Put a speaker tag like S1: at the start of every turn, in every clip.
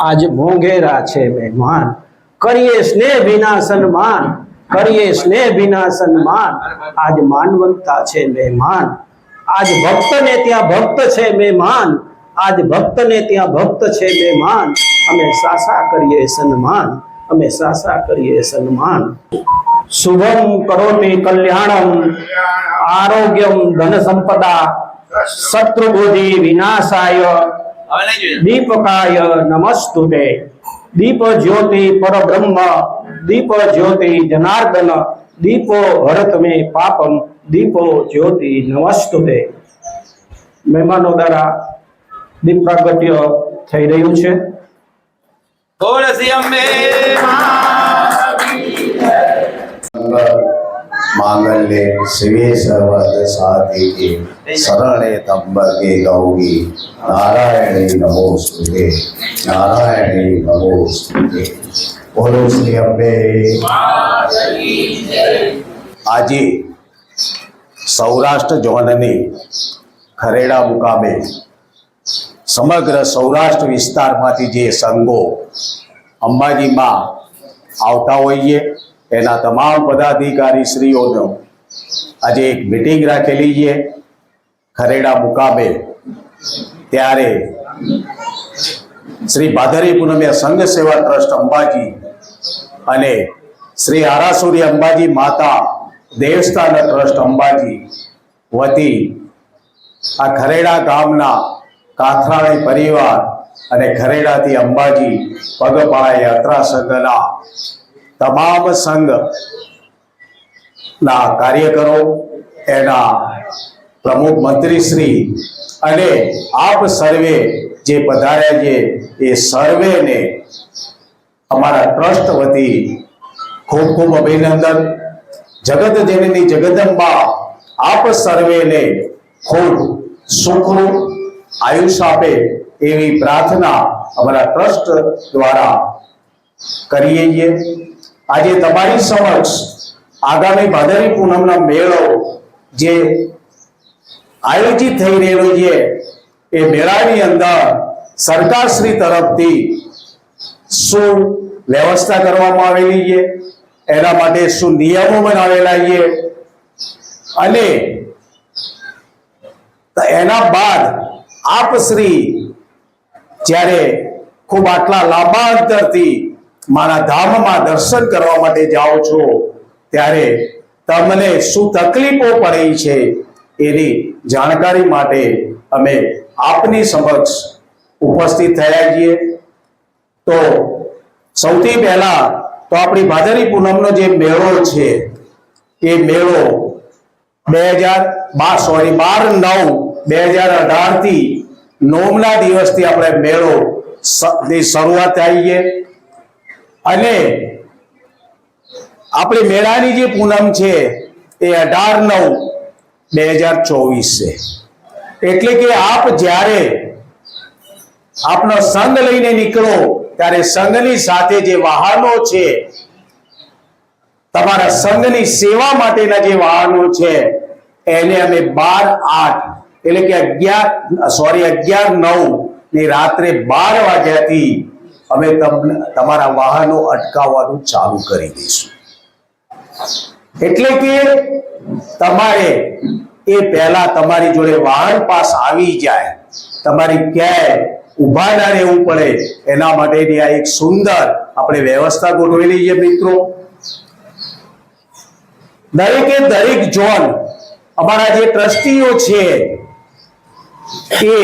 S1: આજ મોંઘેરા છે મહેમાન. કરીએ સ્નેહ વિના સન્માન. કરીએ સ્નેહ વિના સન્માન. આજ માનવંતા છે મહેમાન. આજ ભક્તને ત્યાં ભક્ત છે મહેમાન. આજ ભક્તને ત્યાં ભક્ત છે મહેમાન. અમે સાસા કરીએ સન્માન. અમે સાસા કરીએ સન્માન. શુભમ કરોતિ કલ્યાણમ. આરોગ્યમ ધન સંપદા શત્રુબુદ્ધિ વિનાશાય. દીપકાય નમસ્તુતે. દીપ જ્યોતિ પરબ્રહ્મ. દીપ જ્યોતિ જનાર્દન. દીપો હરત મે પાપમ. દીપો જ્યોતિ નમસ્તુતે. મહેમાનો દ્વારા દીપ પ્રાગટ્ય થઈ રહ્યું છે.
S2: તુલસી અંબે
S3: ಮಾಂಗಲ್ಯೆ ಶಿವೇ ಸರ್ವದ ಸಾಧಿಗೆ ಶರಣೆ ತಂಬಗೆ ಗೌರಿ ನಾರಾಯಣಿ ನಮೋಸ್ತುತೆ ನಾರಾಯಣಿ ನಮೋಸ್ತುತೆ બોલો શ્રી અંબે આજે સૌરાષ્ટ્ર ઝોનની ખરેડા મુકામે સમગ્ર સૌરાષ્ટ્ર વિસ્તારમાંથી જે સંઘો અંબાજીમાં આવતા હોઈએ. એના તમામ પદાધિકારી શ્રીઓનો આજે એક મિટિંગ રાખેલી છે. ખરેડા મુકામે ત્યારે શ્રી ભાદરી પૂનમે સંઘ સેવા ટ્રસ્ટ અંબાજી અને શ્રી આરાસુરી અંબાજી માતા દેવસ્થાન ટ્રસ્ટ અંબાજી વતી આ ખરેડા ગામના કાથરાણી પરિવાર અને ખરેડાથી અંબાજી પગપાળા યાત્રા સંઘના તમામ સંઘ ના કાર્યકરો, એના પ્રમુખ મંત્રીશ્રી અને આપ સર્વે જે પધાર્યા છે, એ સર્વેને અમારા ટ્રસ્ટ વતી ખૂબ ખૂબ અભિનંદન. જગત જનની જગદંબા, આપ સર્વેને ખૂબ સુખનું આયુષ્ય આપે એવી પ્રાર્થના અમારા ટ્રસ્ટ દ્વારા કરીએ છીએ. આજે તમારી સમક્ષ આગામી ભાદરી પૂનમનો મેળો જે આયોજિત થઈ રહ્યો છે, એ મેળાની અંદર સરકારશ્રી તરફથી શું વ્યવસ્થા કરવામાં આવેલી છે, એના માટે શું નિયમો બનાવેલા છે, અને એના બાદ આપશ્રી જ્યારે ખૂબ આટલા લાંબા અંતરથી મારા ધામમાં દર્શન કરવા માટે જાઓ છો, ત્યારે તમને શું તકલીફો પડી છે એની જાણકારી માટે અમે આપની સમક્ષ ઉપસ્થિત થયા છીએ. તો સૌથી પહેલા તો આપણી ભાદરી પૂનમનો જે મેળો છે, એ મેળો બે હજાર બાર સોરી બાર, નવ, બે હજાર અઢારથી નોમના દિવસથી આપણે મેળો શરૂઆત થઈ છે. અને આપણી મેળાની જે પૂનમ છે એ અઢાર નવ બે હજાર ચોવીસ છે. એટલે કે આપ જ્યારે આપનો સંઘ લઈને નીકળો, ત્યારે સંઘની સાથે જે વાહનો છે, તમારા સંઘની સેવા માટેના જે વાહનો છે, એને અમે બાર આઠ, એટલે કે અગિયાર સોરી અગિયાર નવની રાત્રે બાર વાગ્યાથી અમે તમને તમારા વાહનો અટકાવવાનું ચાલુ કરી દઈશું. એટલે કે તમારે એ પહેલા તમારી જોડે વાહન પાસ આવી જાય, તમારી ક્યાંય ઊભા ના રહેવું પડે, એના માટેની આ એક સુંદર આપણે વ્યવસ્થા ગોઠવેલી છે મિત્રો. દરેકે દરેક ઝોન અમારા જે ટ્રસ્ટીઓ છે, એ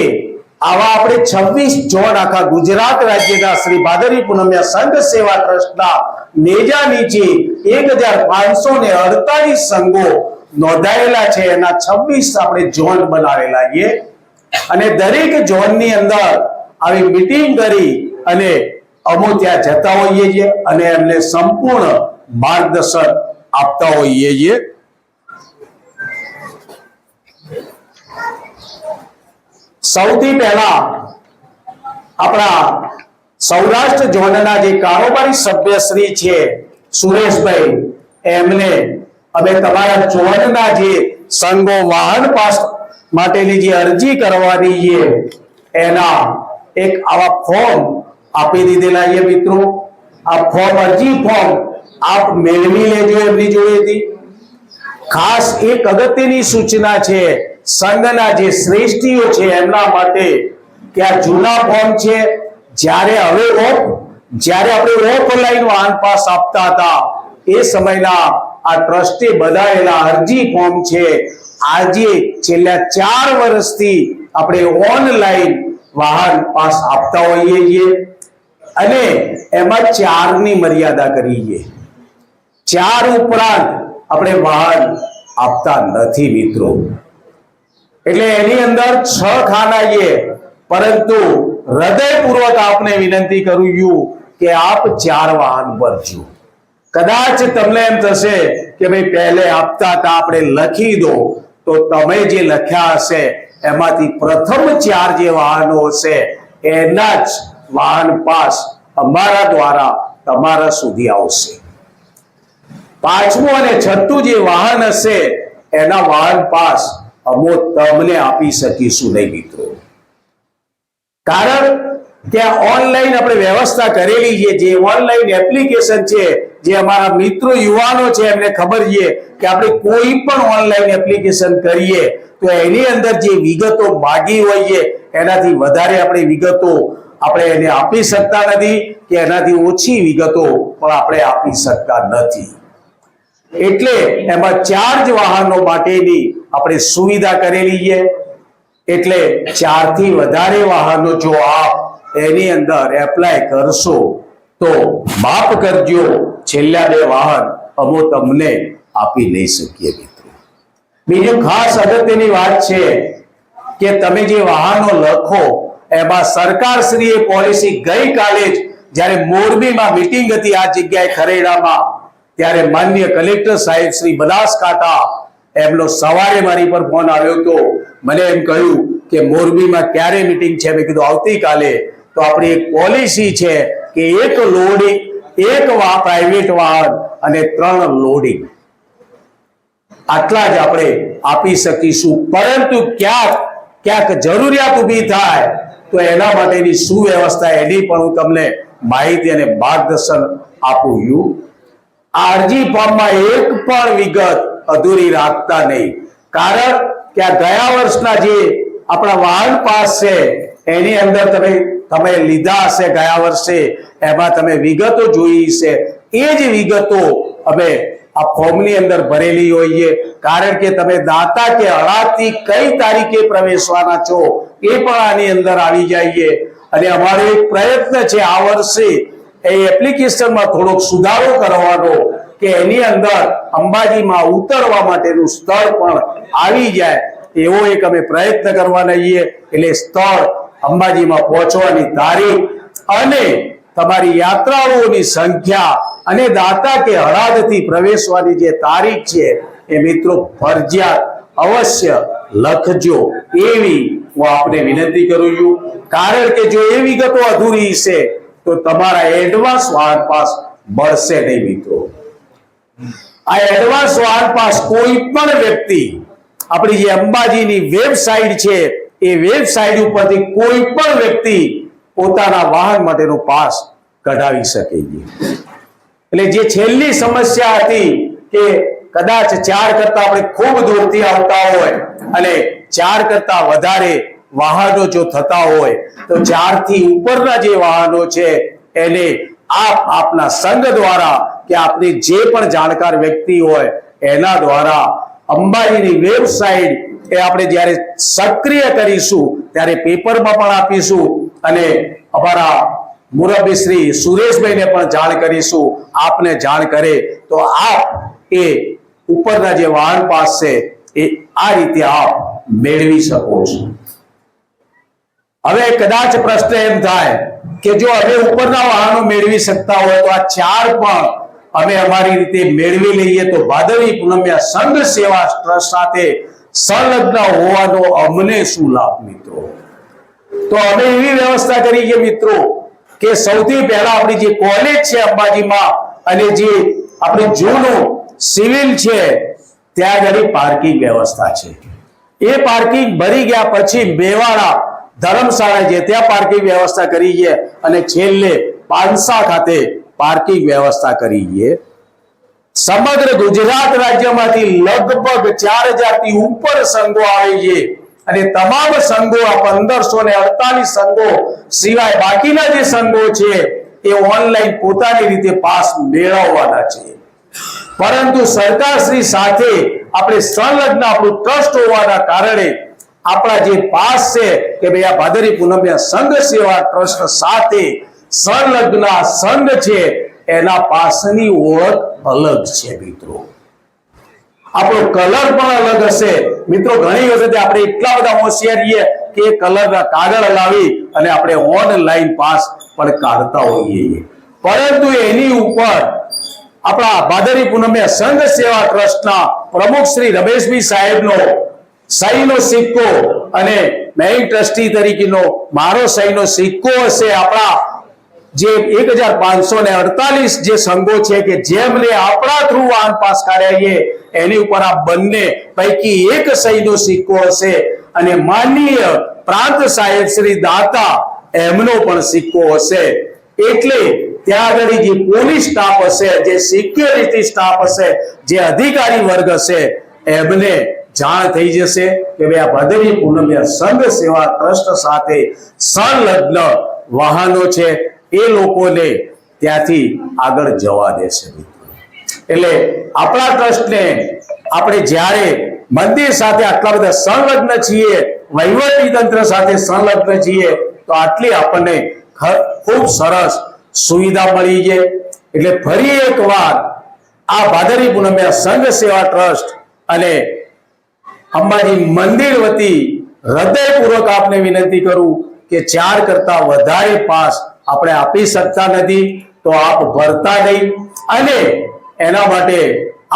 S3: આવા આપણે છવ્વીસ જોન આખા ગુજરાત રાજ્યના શ્રી ભાદરી પૂનમ્યા સંઘ સેવા ટ્રસ્ટના નેજા નીચે એક હજાર પાંચસો ને અડતાલીસ સંઘો નોંધાયેલા છે. એના છવ્વીસ આપણે ઝોન બનાવેલા છે. અને દરેક ઝોનની અંદર આવી મીટિંગ કરી અને અમો ત્યાં જતા હોઈએ છીએ અને એમને સંપૂર્ણ માર્ગદર્શન આપતા હોઈએ છીએ. સૌથી પહેલા આપણા સૌરાષ્ટ્ર ઝોનના જે કારોબારી સભ્યશ્રી છે સુરેશભાઈ, એમને અમે તમારા ઝોનના જે સંઘો વાહન પાસ માટેની જે અરજી કરવાની છે, એના એક આવા ફોર્મ આપી દીધેલા છે મિત્રો. આ ફોર્મ અરજી ફોર્મ આપ મેળવી લેજો એમની જોડેથી. ખાસ એક અગત્યની સૂચના છે સંઘના જે શ્રેષ્ઠીઓ છે એમના માટે કે આ જૂના ફોર્મ છે, જ્યારે હવે ઓફ જ્યારે આપણે ઓફલાઈન વાહન પાસ આપતા હતા, એ સમયના આ ટ્રસ્ટે બનાવેલા અરજી ફોર્મ છે. આજે છેલ્લા ચાર વર્ષથી આપણે ઓનલાઈન વાહન પાસ આપતા હોઈએ છીએ અને એમાં ચારની મર્યાદા કરીએ ચાર ઉપરાંત આપણે વાહન આપતા નથી મિત્રો. એટલે એની અંદર છ ખાના છે પરંતુ હૃદયપૂર્વક આપને વિનંતી કરું છું કે આપ ચાર વાહન ભરજો કદાચ તમને એમ થશે કે ભાઈ પહેલે આપતા હતા, આપણે લખી દો, તો તમે જે લખ્યા હશે, એમાંથી પ્રથમ ચાર જે વાહનો હશે, એના જ વાહન પાસ અમારા દ્વારા તમારા સુધી આવશે. પાંચમું અને છઠ્ઠું જે વાહન હશે, એના વાહન પાસ અમો તમને આપી શકીશું નહીં મિત્રો. કારણ કે ઓનલાઈન આપણે વ્યવસ્થા કરેલી છે. જે ઓનલાઈન એપ્લિકેશન છે, જે અમારા મિત્રો યુવાનો છે, એમને ખબર છે કે આપણે કોઈ પણ ઓનલાઈન એપ્લિકેશન કરીએ, તો એની અંદર જે વિગતો માગી હોઈએ એનાથી વધારે આપણે વિગતો આપણે એને આપી શકતા નથી કે એનાથી ઓછી વિગતો પણ આપણે આપી શકતા નથી. એટલે એમાં ચાર્જ વાહનો માટેની આપણે સુવિધા કરેલી છે. એટલે ચારથી વધારે વાહનો જો આપ એની અંદર એપ્લાય કરશો, તો માફ કરજો, છેલ્લા બે વાહન અમો તમને આપી નહીં શકીએ મિત્રો. બીજું ખાસ અગત્યની વાત છે કે તમે જે વાહનો લખો, એમાં સરકારશ્રીએ પોલિસી ગઈકાલે જ જ્યારે મોરબીમાં મિટિંગ હતી, આ જગ્યાએ ખરેડામાં, ત્યારે માન્ય કલેક્ટર સાહેબ શ્રી બનાસકાંઠા એમનો સવારે મારી પર ફોન આવ્યો હતો મને એમ કહ્યું કે મોરબીમાં ક્યારે મિટિંગ છે? મેં કીધું, આવતીકાલે. તો આપણી એક પોલિસી છે કે એક લોડિંગ એક પ્રાઇવેટ વાહન અને ત્રણ લોડિંગ આટલા જ આપણે આપી શકીશું. પરંતુ ક્યાંક ક્યાંક જરૂરિયાત ઊભી થાય, તો એના માટેની સુવ્યવસ્થા એની પણ હું તમને માહિતી અને માર્ગદર્શન આપું છું. આ અરજી ફોર્મમાં એક પણ વિગત અધૂરી રાખતા નહીં. કારણ કે આ ગયા વર્ષના જે આપણા વાહન પાસ છે, એની અંદર તમે તમે લીધા હશે ગયા વર્ષે, એમાં તમે વિગતો જોઈ છે. એ જ વિગતો અમે આ ફોર્મની અંદર ભરેલી હોઈએ. કારણ કે તમે દાતા કે અડાથી કઈ તારીખે પ્રવેશવાના છો, એ પણ આની અંદર આવી જઈએ. અને અમારો એક પ્રયત્ન છે આ વર્ષે એ એપ્લિકેશનમાં થોડોક સુધારો કરવાનો કે એની અંદર અંબાજીમાં ઉતરવા માટેનું સ્થળ પણ આવી જાય, એવો એક અમે પ્રયત્ન કરવાના છીએ. એટલે સ્થળ અંબાજીમાં પહોંચવાની તારીખ અને તમારી યાત્રાળુઓની સંખ્યા અને દાતા કે હળાદથી પ્રવેશવાની જે તારીખ છે, એ મિત્રો ફરજિયાત અવશ્ય લખજો. એવી હું આપને વિનંતી કરું છું. કારણ કે જો એ વિગતો અધૂરી છે તો તમારા એડવાન્સ વાહન પાસ મળશે નહીં મિત્રો. આ એડવાન્સ વાહન પાસ કોઈ પણ વ્યક્તિ, આપણી જે અંબાજીની વેબસાઇટ છે, એ વેબસાઇટ ઉપરથી કોઈ પણ વ્યક્તિ પોતાના વાહન માટેનો પાસ કઢાવી શકે છે. એટલે જે છેલ્લી સમસ્યા હતી કે કદાચ ચાર કરતા આપણે ખૂબ દૂરથી આવતા હોય અને ચાર કરતા વધારે વાહનો જો થતા હોય તો ચારથી ઉપરના જે વાહનો છે, એને આપ આપના સંઘ દ્વારા કે આપની જે પણ જાણકાર વ્યક્તિ હોય, એના દ્વારા અંબાજીની વેબસાઇટ એ આપણે જ્યારે સક્રિય કરીશું, ત્યારે પેપરમાં પણ આપીશું અને અમારા મુરબી શ્રી સુરેશભાઈને પણ જાણ કરીશું, આપને જાણ કરે. તો આપ એ ઉપરના જે વાહન પાસ છે, એ આ રીતે આપ મેળવી શકો છો. હવે કદાચ પ્રશ્ન એમ થાય કે જો અમે ઉપરના વાહનો મેળવી શકતા હોય તો આ ચાર પણ અમે અમારી રીતે મેળવી લઈએ તો ભાદરવી પૂનમ્યા સંઘ સેવા ટ્રસ્ટ સાથે સંલગ્ન હોવાનો અમને શું લાભ મિત્રો? તો અમે એવી વ્યવસ્થા કરી કે મિત્રો કે સૌથી પહેલા આપણી જે કોલેજ છે અંબાજીમાં અને જે આપણે જૂનું સિવિલ છે, ત્યાં આગળ પાર્કિંગ વ્યવસ્થા છે. એ પાર્કિંગ ભરી ગયા પછી મેવાડા ધર્મશાળા છે ત્યાં પાર્કિંગ વ્યવસ્થા કરી છે અને છેલ્લે પાનસા ખાતે પાર્કિંગ વ્યવસ્થા કરી છે. સમગ્ર ગુજરાત રાજ્યમાંથી લગભગ ચાર હજારથી ઉપર સંઘો આવે છે અને તમામ સંઘો આ પંદરસો ને અડતાલીસ સંઘો સિવાય બાકીના જે સંઘો છે એ ઓનલાઈન પોતાની રીતે પાસ મેળવવાના છે. પરંતુ સરકારશ્રી સાથે આપણે સંલગ્ન આપણું ટ્રસ્ટ હોવાના કારણે આપણા જે પાસ છે કે ભાઈ આ ભાદરી પૂનમ સંઘ સેવા ટ્રસ્ટ સાથે સંલગ્ન સંઘ છે, એના પાસની ઓળખ અલગ છે મિત્રો. આપણો કલર પણ અલગ હશે. મિત્રો, ઘણી વખતે આપણે એટલા બધા હોશિયારીએ કે કલર કલરના કાગળ લાવી અને આપણે ઓનલાઈન પાસ પણ કાઢતા હોઈએ. પરંતુ એની ઉપર આપણા ભાદરી પૂનમે સંઘ સેવા ટ્રસ્ટના પ્રમુખ શ્રી રમેશભાઈ સાહેબનો સહીનો સિક્કો અને મેઇન ટ્રસ્ટી તરીકેનો મારો સહીનો સિક્કો હશે આપણા જે એક હજાર પાંચસો ને અડતાલીસ જે સંઘો છે કે જેમને આપણા થ્રુ વાહન પાસ કરાવીએ એની ઉપર આ બંને પૈકી એક સહીનો સિક્કો હશે. અને માનનીય પ્રાંત સાહેબ શ્રી દાતા, એમનો પણ સિક્કો હશે. એટલે ત્યાં આગળ જે પોલીસ સ્ટાફ હશે, જે સિક્યોરિટી સ્ટાફ હશે, જે અધિકારી વર્ગ હશે, એમને જાણ થઈ જશે કે ભાઈ આ ભાદરવી પૂનમે સંઘ સેવા ટ્રસ્ટ સાથે સંલગ્ન વાહનો છે. એ લોકોને ત્યાંથી આગળ જવા દેશે. એટલે આપણા ટ્રસ્ટને આપણે જ્યારે મંદિર સાથે આટલા બધા સંલગ્ન છીએ, વહીવટી તંત્ર સાથે સંલગ્ન છીએ, તો આટલી આપણને ખૂબ સરસ સુવિધા મળી છે. એટલે ફરી એકવાર આ ભાદરી પૂનમે સંઘ સેવા ટ્રસ્ટ અને અંબાજી મંદિર વતી હૃદયપૂર્વક આપને વિનંતી કરું કે ચાર કરતા વધારે પાસ આપણે આપી શકતા નથી, તો આપ ભરતા નહીં. અને એના માટે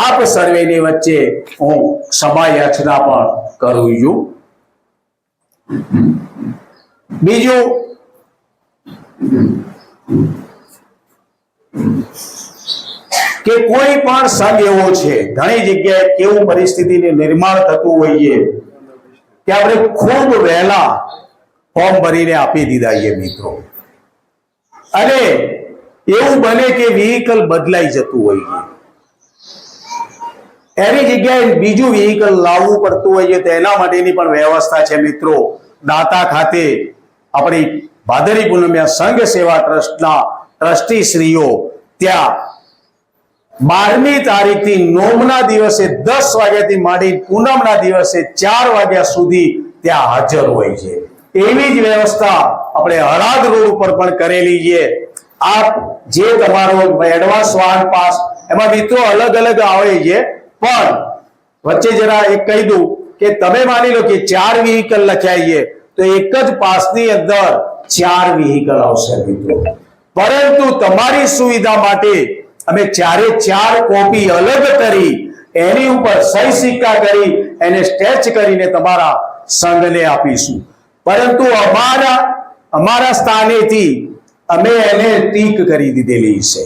S3: આપ સર્વેની વચ્ચે હું ક્ષમા યાચના પણ કરું છું. બીજું કે કોઈ પણ સંઘ એવો છે, ઘણી જગ્યાએ કેવું પરિસ્થિતિનું નિર્માણ થતું હોઈએ, કે આપણે ખૂબ વહેલા ફોર્મ ભરીને આપી દીધા છે મિત્રો. અને એવું બને કે વ્હીકલ બદલાઈ જતું હોય એની જગ્યાએ બીજું વ્હીકલ લાવવું પડતું હોય છે તો એના માટેની પણ વ્યવસ્થા છે મિત્રો. દાતા ખાતે આપણી ભાદરી પૂનમ્યા સંઘ સેવા ટ્રસ્ટના ટ્રસ્ટી શ્રીઓ ત્યાં બારમી તારીખથી નોમના દિવસે દસ વાગ્યાથી માંડી પૂનમના દિવસે ચાર વાગ્યા સુધી ત્યાં હાજર હોય છે. એવી જ વ્યવસ્થા આપણે હરાદ રોડ ઉપર પણ કરેલી છે. આપ જે તમારો એડવાન્સ વાહન પાસ, એમાં મિત્રો અલગ અલગ આવે છે, પણ વચ્ચે જરા એક કહી દઉં કે તમે માની લો કે ચાર વ્હીકલ લખ્યા છે, તો એક જ પાસની અંદર ચાર વ્હીકલ આવશે મિત્રો. પરંતુ તમારી સુવિધા માટે અમે ચારે ચાર કોપી અલગ કરી એની ઉપર સહી સિક્કા કરી એને સ્ટેચ કરીને તમારા સંઘને આપીશું. પરંતુ અમારા અમારા સ્થાનેથી અમે એને ટીક કરી દીધેલી છે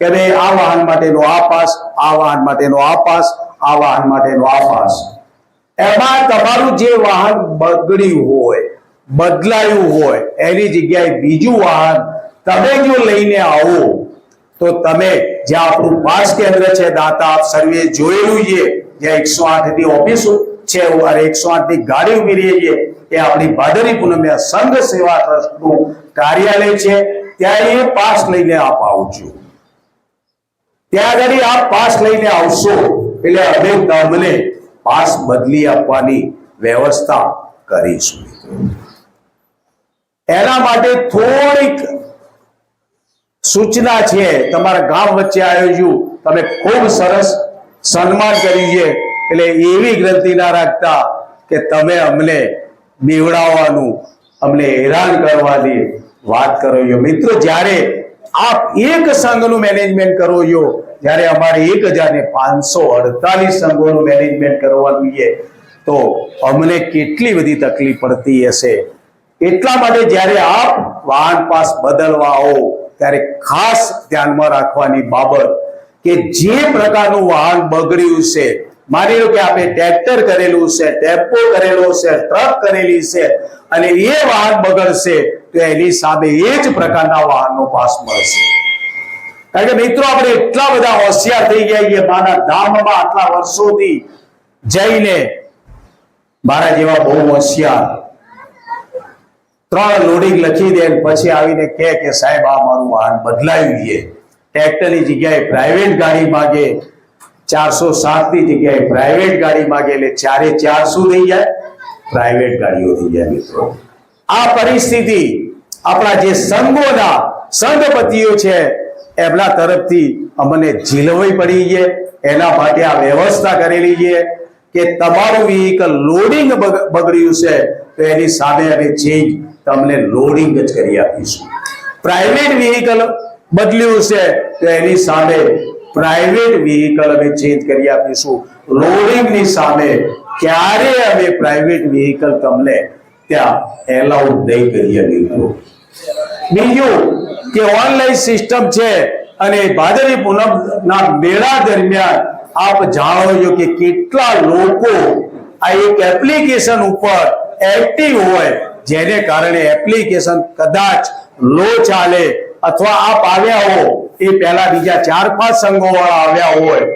S3: કે ભાઈ આ વાહન માટેનો આ પાસ, આ વાહન માટેનો આ પાસ, આ વાહન માટેનો આ પાસ. એમાં તમારું જે વાહન બગડ્યું હોય, બદલાયું હોય, એની જગ્યાએ બીજું વાહન તમે જો લઈને આવો તો તમે જે આપણું પાસ કેન્દ્ર છે દાતા, આપ સર્વે જોયેલું છે. જ્યાં એકસો આઠની ઓફિસો છે એકસો આઠની ગાડી ઊભી રહી છે, એ આપણી ભાદરી પૂનમે સંઘ સેવા ટ્રસ્ટનું કાર્યાલય છે. ત્યાં એ પાસ લઈને આપ આવજો ત્યાં આગળ આપ પાસ લઈને આવશો. એટલે અમે તમને પાસ બદલી આપવાની વ્યવસ્થા કરીશું. એના માટે થોડીક સૂચના છે, તમારા ગામ વચ્ચે આયોજ્યું, તમે ખૂબ સરસ સન્માન કર્યું છે. એટલે એવી ગ્રંથિ ના રાખતા કે તમે અમને બીવડાવવાનું, અમને હેરાન કરવાની વાત કરો છો. મિત્રો, જ્યારે આપ એક સંઘનું મેનેજમેન્ટ કરો છો, જ્યારે અમારે એક હજાર ને પાંચસો અડતાલીસ સંઘોનું મેનેજમેન્ટ કરવાનું છે, તો અમને કેટલી બધી તકલીફ પડતી હશે. એટલા માટે જ્યારે આપ વાહન પાસ બદલવા આવો ત્યારે ખાસ ધ્યાનમાં રાખવાની બાબત કે જે પ્રકારનું વાહન બગડ્યું છે, માની લો કે આપણે ટ્રેક્ટર કરેલું છે, ટેમ્પો કરેલો છે ટ્રક કરેલી છે, અને એ વાહન બગડશે, તો એની સામે એ જ પ્રકારના વાહનનો પાસ મળશે. કારણ કે મિત્રો, આપણે એટલા બધા હોશિયાર થઈ ગયા છીએ મારા ધામમાં આટલા વર્ષોથી જઈને, મારા જેવા બહુ હોશિયાર ત્રણ લોડિંગ લખી દે પછી આવીને કહે કે સાહેબ, આ મારું વાહન બદલાયું છે. ટ્રેક્ટરની જગ્યાએ પ્રાઇવેટ ગાડી માગે, ચારસો સાતની જગ્યાએ પ્રાઇવેટ ગાડી માગે, એટલે ચારે ચાર શું થઈ જાય? પ્રાઇવેટ ગાડીઓ થઈ જાય મિત્રો. આ પરિસ્થિતિ આપણા જે સંઘોના સંઘપતિઓ છે, એમના તરફથી અમને ઝીલવઈ પડી છે. એના માટે આ વ્યવસ્થા કરેલી છે કે તમારું વ્હીકલ લોડિંગ બગડ્યું છે, તો એની સામે અમે ચેન્જ તમને લોડિંગ જ કરી આપીશું. પ્રાઇવેટ વ્હીકલ બદલ્યું છે, તો એની સામે પ્રાઇવેટ વ્હીકલ અમે ચેન્જ કરી આપીશું. લોડિંગની સામે ક્યારે અમે પ્રાઇવેટ વ્હીકલ તમને ત્યાં એલાઉડ નહીં કરીએ મિત્રો. બીજું કે ઓનલાઈન સિસ્ટમ છે, અને ભાદરી પૂનમના મેળા દરમિયાન આપ જાણો છો કે કેટલા લોકો આ એક એપ્લિકેશન ઉપર એક્ટિવ હોય જેને કારણે એપ્લિકેશન કદાચ લો ચાલે અથવા આપ આવ્યા હો, એ પહેલા બીજા ચાર પાંચ સંઘો વાળા આવ્યા હોય,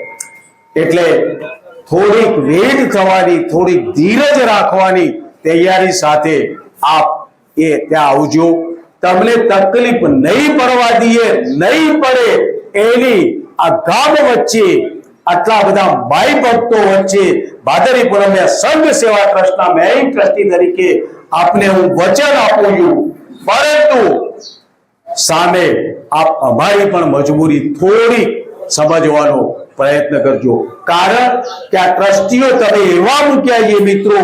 S3: એટલે થોડીક વેટ થવાની, થોડીક ધીરજ રાખવાની તૈયારી સાથે આપ એ ત્યાં આવજો. તમને તકલીફ નહીં પડવા દઈએ, નહીં પડે, એની આ ગામ વચ્ચે, આટલા બધા ભાઈ ભક્તો વચ્ચે, ભાદરી સંઘ સેવા ટ્રસ્ટના મેઇન ટ્રસ્ટી તરીકે આપને હું વચન આપું છું. પરંતુ સામે આપ અમારી પણ મજબૂરી થોડી સમજવાનો પ્રયત્ન કરજો. કારણ કે આ ટ્રસ્ટીઓ તમે એવા મૂક્યા છે મિત્રો,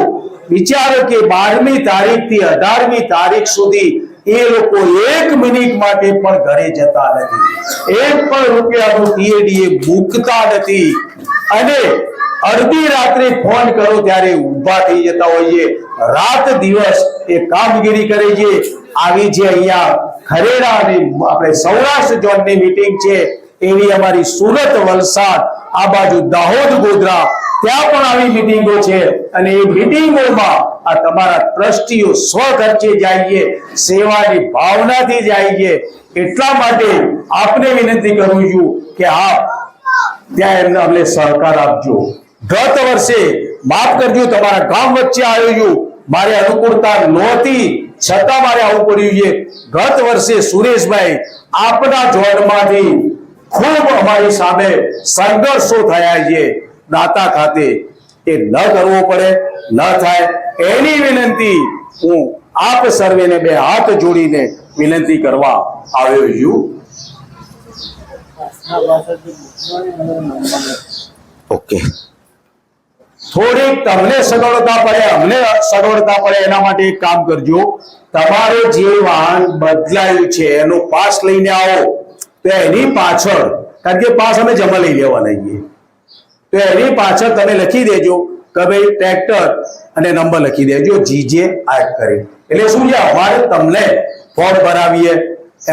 S3: વિચારો કે બારમી તારીખથી અઢારમી તારીખ સુધી એ લોકો એક મિનિટ માટે પણ ઘરે જતા નથી. એક પણ રૂપિયાનું ટીએડીએ મૂકતા નથી. અને અડધી રાત્રે ફોન કરો ત્યારે ઊભા થઈ જતા હોઈએ. રાત દિવસ એ કામગીરી કરે છે. આવી જે અહીંયા ખરેડા અને આપણે સૌરાષ્ટ્ર ઝોનની મીટિંગ છે, એવી અમારી સુરત, વલસાડ, આ બાજુ દાહોદ, ગોધરા, ત્યાં પણ આવી મીટિંગો છે. અને એ મીટિંગોમાં આ તમારા ટ્રસ્ટીઓ સ્વખર્ચે જઈએ, સેવાની ભાવનાથી જઈએ. એટલા માટે આપને વિનંતી કરું છું કે આપ ત્યાં એમને અમને સહકાર આપજો. ગત વર્ષે માફ કરજો તમારા ગામ વચ્ચે છું મારે અનુકૂળતા નહોતી છતાં મારે આવું પડ્યું છે ગત વર્ષે સુરેશભાઈ આપના જોડમાંથી ખૂબ અમારી સામે સંઘર્ષો થયા છે દાતા ખાતે એ ન કરવો પડે ન થાય એની વિનંતી હું આપ સર્વેને બે હાથ જોડીને વિનંતી કરવા આવ્યો છું ઓકે થોડીક તમને સગવડતા પડે, અમને સગવડતા પડે એના માટે એક કામ કરજો. તમારે જે વાહન બદલાયું છે, એનો પાસ લઈને આવો. તો એની પાછળ, કારણ કે પાસ અમે જમા લઈ લેવાના છીએ. તો એની પાછળ તમે લખી દેજો કે ભાઈ ટ્રેક્ટર અને નંબર લખી દેજો, જીજે આટ કરી. એટલે શું છે, અમારે તમને ફોર્મ ભરાવીએ,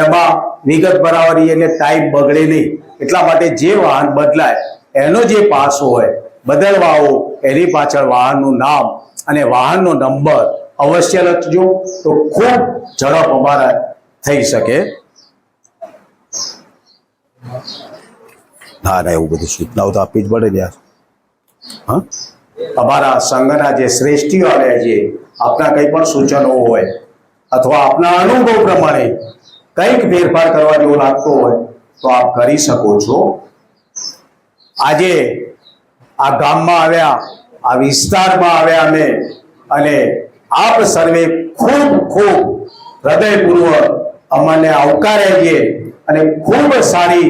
S3: એમાં વિગત ભરાવાની એટલે ટાઈમ બગડે નહીં. એટલા માટે જે વાહન બદલાય, એનો જે પાસ હોય, બદલવાઓ. એની પાછળ વાહનનું નામ અને વાહનનો નંબર અવશ્ય લખજો તો ખૂબ ઝડપ અમારા થઈ શકે. ના ના, એવું બધું સૂચનાઓ તો આપવી જ પડે ને યાર. હા? અમારા સંઘના જે શ્રેષ્ઠીઓ આવ્યા છે આપના કંઈ પણ સૂચનો હોય અથવા આપના અનુભવ પ્રમાણે કંઈક ફેરફાર કરવા જેવો લાગતો હોય તો આપ કરી શકો છો. આજે આ ગામમાં આવ્યા, આ વિસ્તારમાં આવ્યા અમે. અને આપ સર્વે ખૂબ ખૂબ હૃદયપૂર્વક અમને આવકારે છે અને ખૂબ સારી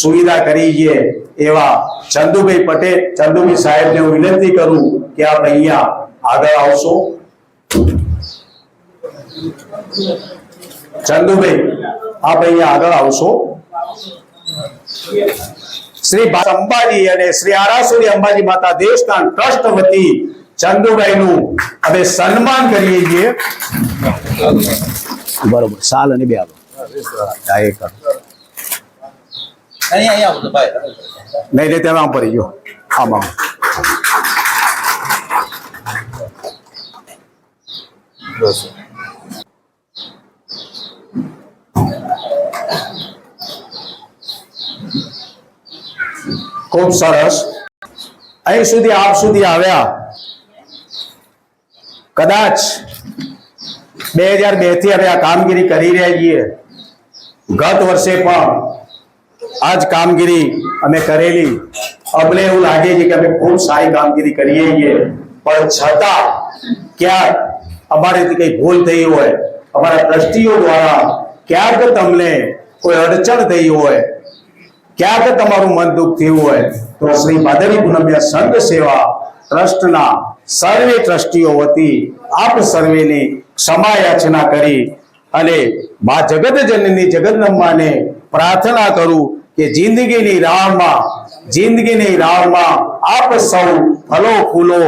S3: સુવિધા કરી છે એવા ચંદુભાઈ પટેલ, ચંદુભાઈ સાહેબને હું વિનંતી કરું કે આપ અહીંયા આગળ આવશો. ચંદુભાઈ, આપ અહીંયા આગળ આવશો. શ્રી અંબાજી અને શ્રી આરાસુરી અંબાજી માતા દેવસ્થાન ટ્રસ્ટ વતી ચંદુભાઈ નું અમે સન્માન કરીએ છીએ. બરોબર સાલ અને બે
S2: આવો
S3: નહીં નહીં તમે આમ પડી ગયો. આમ આમ.
S4: Gracias.
S3: ખૂબ સરસ. અહીં સુધી આપ સુધી આવ્યા. કદાચ બે હજાર બેથી અમે આ કામગીરી કરી રહ્યા છીએ. ગત વર્ષે પણ આ જ કામગીરી અમે કરેલી. અમને એવું લાગે છે કે અમે ખૂબ સારી કામગીરી કરીએ છીએ. પણ છતાં ક્યાંક અમારેથી કઈ ભૂલ થઈ હોય, અમારા ટ્રસ્ટીઓ દ્વારા ક્યાંક તમને કોઈ અડચણ થઈ હોય ક્યાંક તમારું મન દુઃખ થયું હોય તો શ્રી ભાદરી પૂનમિયા સંઘ સેવા ટ્રસ્ટના સર્વે ટ્રસ્ટીઓ વતી આપ સર્વેની ક્ષમા યાચના કરી અને મા જગત જનની જગદંબાને પ્રાર્થના કરું કે જિંદગીની રાહમાં જિંદગીની રાહમાં આપ સૌ ફલો ફૂલો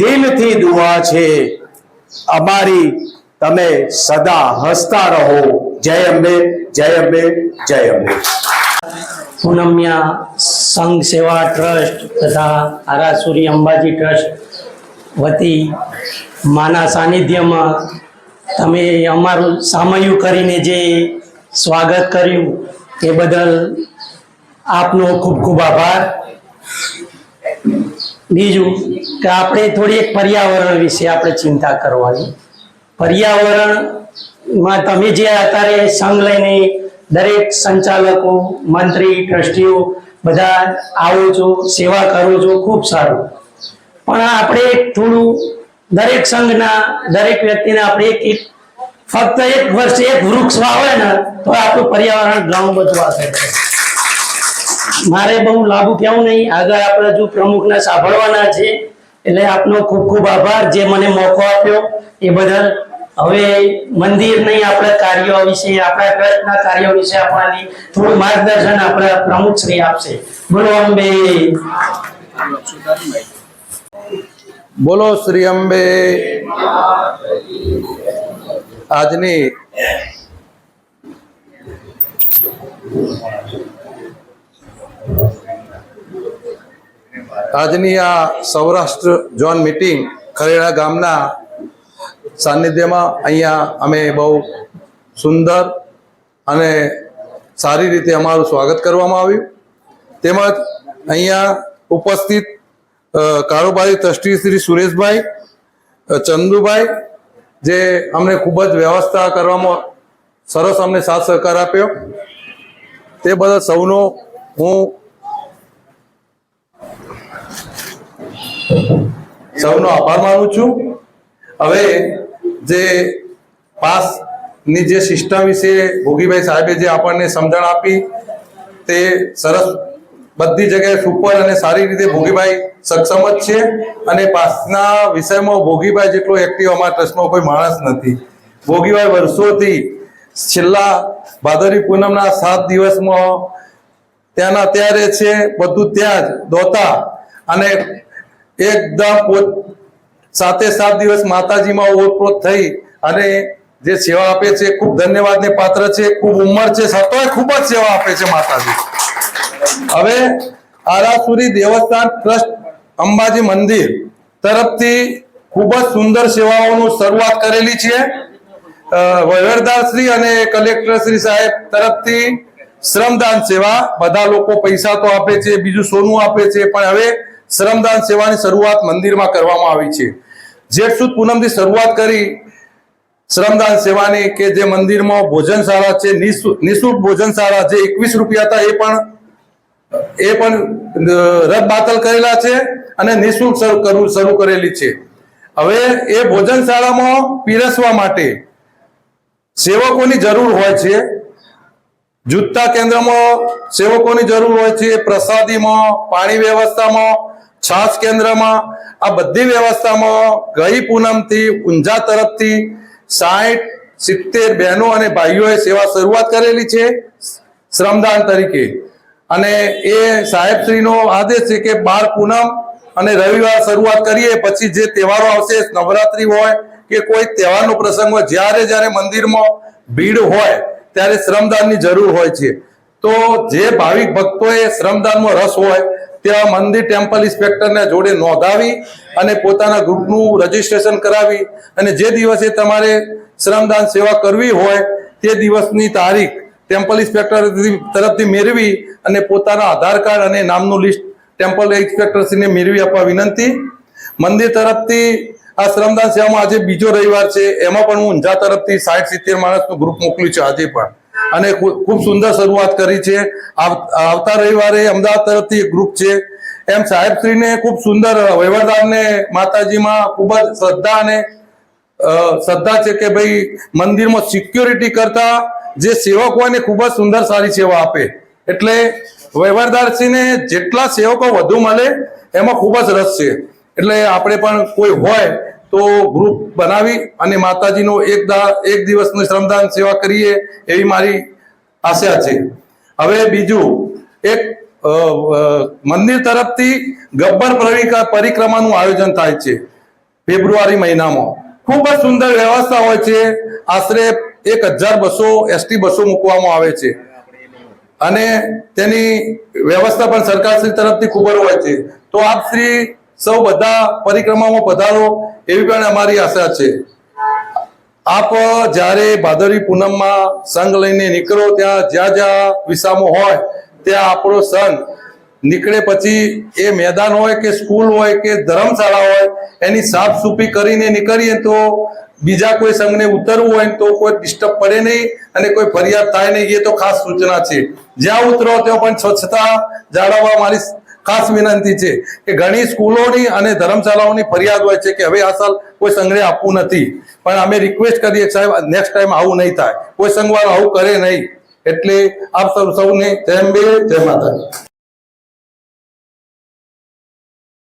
S3: દિલથી દુઆ છે. અમારી તમે સદા હસતા રહો. જય અંબે જય અંબે જય અંબે.
S5: પૂનમિયા સંઘ સેવા ટ્રસ્ટ તથા આરાસુરી અંબાજી ટ્રસ્ટ વતી માના સાનિધ્યમાં તમે અમારું સામયું કરીને જે સ્વાગત કર્યું એ બદલ આપનો ખૂબ ખૂબ આભાર. બીજું કે આપણે થોડી એક પર્યાવરણ વિશે આપણે ચિંતા કરવાની. પર્યાવરણમાં તમે જે અત્યારે સંઘ લઈને દરેક સંચાલકો, મંત્રી, ટ્રસ્ટીઓ બધા આવો છો, સેવા કરો છો, ખૂબ સારું. પણ આપણે થોડું દરેક સંઘના, દરેક વ્યક્તિને આપણે એક એક, ફક્ત એક વર્ષે એક વૃક્ષ વાવે ને તો આપણું પર્યાવરણ ઘણું બધું આગળ મારે બહુ લાંબુ કહેવું નહીં, આગળ આપણે જો પ્રમુખને સાંભળવાના છે, એટલે આપનો ખૂબ ખૂબ આભાર, જે મને મોકો આપ્યો એ બદલ હવે મંદિર નહીં, આપણા કાર્યો વિશે, આપણા ટ્રસ્ટના કાર્યો વિશે આપવાની થોડું માર્ગદર્શન આપણા પ્રમુખ શ્રી આપશે. બોલો અંબે.
S4: બોલો શ્રી અંબે. આજની આજની આ સૌરાષ્ટ્ર ઝોન મીટિંગ ખરેડા ગામના સાનિધ્યમાં અહીંયા અમે બહુ સુંદર અને સારી રીતે અમારું સ્વાગત કરવામાં આવ્યું. તેમજ અહીંયા ઉપસ્થિત કારોબારી ટ્રસ્ટી શ્રી સુરેશભાઈ ચંદુભાઈ, જે અમને ખૂબ જ વ્યવસ્થા કરવામાં સરસ અમને સાથ સહકાર આપ્યો. તે બધા સૌનો હું સૌનો આભાર માનું છું. હવે જે પાસની જે સિસ્ટમ વિશે ભોગીભાઈ સાહેબે જે આપણને સમજણ આપી, તે સરસ બધી જગ્યાએ સુપર અને સારી રીતે ભોગીભાઈ સક્ષમ જ છે અને પાસના વિષયમાં ભોગીભાઈ જેટલો એક્ટિવ અમારા ટ્રસ્ટમાં કોઈ માણસ નથી. ભોગીભાઈ વર્ષોથી છેલ્લા ભાદરવી પૂનમના સાત દિવસમાં ત્યાંના ત્યારે છે, બધું ત્યાં જ દોતા અને એકદમ સાતે સાત દિવસ માતાજીમાં ઓવરપ્રોત થઈ અને જે સેવા આપે છે, ખૂબ ધન્યવાદને પાત્ર છે, ખૂબ ઉંમર છે, સતોય ખૂબ જ સેવા આપે છે માતાજી. હવે આરાસુરી દેવસ્થાન ટ્રસ્ટ અંબાજી મંદિર તરફથી ખૂબ જ સુંદર સેવાઓનું શરૂઆત કરેલી છે. વહીવટદાર અને કલેક્ટર શ્રી સાહેબ તરફથી શ્રમદાન સેવા, બધા લોકો પૈસા તો આપે છે, બીજું સોનું આપે છે, પણ હવે શ્રમદાન સેવાની શરૂઆત મંદિરમાં કરવામાં આવી છે. જેઠ સુદ પૂનમથી શરૂઆત કરી શ્રમદાન સેવાની કે જે મંદિરમાં ભોજનશાળા છે નિઃશુલ્ક ભોજનશાળા જે એકવીસ રૂપિયા હતા એ પણ એ પણ રદ બાતલ કરેલા છે અને નિઃશુલ્ક શરૂ કરેલી છે. હવે એ ભોજનશાળામાં પીરસવા માટે સેવકોની જરૂર હોય છે જૂથતા કેન્દ્રમાં સેવકોની જરૂર હોય છે, પ્રસાદીમાં, પાણી વ્યવસ્થામાં છાસ કેન્દ્રમાં આ બધી વ્યવસ્થામાં ગઈ પૂનમથી, ઊંઝા તરફથી સાઠ, સિત્તેર બહેનો અને ભાઈઓએ સેવા શરૂઆત કરેલી છે શ્રમદાન તરીકે. અને એ સાહેબશ્રીનો આદેશ છે કે બાર પૂનમ અને રવિવાર શરૂઆત કરીએ, પછી જે તહેવારો આવશે, નવરાત્રી હોય કે કોઈ તહેવારનો પ્રસંગ હોય, જ્યારે જ્યારે મંદિરમાં ભીડ હોય, ત્યારે શ્રમદાનની જરૂર હોય છે. તો જે ભાવિક ભક્તોએ શ્રમદાનમાં રસ હોય ત્યાં મંદિર ટેમ્પલ ઇન્સ્પેક્ટરને જોડે નોંધાવી અને પોતાના ગ્રુપનું રજીસ્ટ્રેશન કરાવી અને જે દિવસે તમારે શ્રમદાન સેવા કરવી હોય તે દિવસની તારીખ ટેમ્પલ ઇન્સ્પેક્ટર તરફથી મેળવી અને પોતાના આધાર કાર્ડ અને નામનું લિસ્ટ ટેમ્પલ ઇન્સ્પેક્ટરશ્રીને મેળવી આપવા વિનંતી. મંદિર તરફથી આ શ્રમદાન સેવામાં આજે બીજો રવિવાર છે. એમાં પણ હું ઊંઝા તરફથી સાઠ સિત્તેર માણસનું ગ્રુપ મોકલ્યું છે આજે પણ. અને ખૂબ સુંદર શરૂઆત કરી છે. આવતા રવિવારે અમદાવાદ તરફથી એક ગ્રુપ છે. એમ સાહેબશ્રીને ખૂબ સુંદર વહીવટદારને માતાજીમાં ખૂબ જ શ્રદ્ધા અને શ્રદ્ધા છે કે ભાઈ મંદિરમાં સિક્યોરિટી કરતા જે સેવક હોય ને ખૂબ જ સુંદર સારી સેવા આપે. એટલે વહીવટદારશ્રીને જેટલા સેવકો વધુ મળે, એમાં ખૂબ જ રસ છે. એટલે આપણે પણ કોઈ હોય તો ગ્રુપ બનાવી અને માતાજીનો એક દા, એક દિવસનું શ્રમદાન, સેવા કરીએ એવી મારી આશા છે. હવે બીજું, એક મંદિર તરફથી ગબ્બર પ્રવિકા પરિક્રમાનું આયોજન થાય છે ફેબ્રુઆરી મહિનામાં. ખૂબ જ સુંદર વ્યવસ્થા હોય છે. આશરે એક હજાર બસો એસટી બસો મૂકવામાં આવે છે. અને તેની વ્યવસ્થા પણ સરકારશ્રી તરફથી ખૂબ હોય છે. તો આપ શ્રી સૌ બધા પરિક્રમામાં પધારો એવી પણ અમારી આશા છે. આપ જ્યારે ભાદરવી પૂનમમાં સંઘ લઈને નીકળો, ત્યાં જ્યાં જ્યાં વિસામો હોય, ત્યાં આપણો સંઘ નીકળે પછી એ મેદાન હોય કે સ્કૂલ હોય કે ધર્મશાળા હોય, એની સાફ સૂફી કરીને નીકળીએ તો બીજા કોઈ સંઘને ઉતરવું હોય તો કોઈ ડિસ્ટર્બ પડે નહીં અને કોઈ ફરિયાદ થાય નહીં, એ તો ખાસ સૂચના છે. જ્યાં ઉતરો ત્યાં પણ સ્વચ્છતા જાળવવા મારી ખાસ વિનંતી છે કે ઘણી સ્કૂલોની અને ધર્મશાળાઓની ફરિયાદ હોય છે કે હવે આ સાલ કોઈ સંઘને આપવું નથી. પણ અમે રિક્વેસ્ટ કરીએ સાહેબ નેક્સ્ટ ટાઈમ આવું નહીં થાય. કોઈ સંઘવાળો આવું કરે નહીં. એટલે આપ સૌ સૌને જય બે જય માતા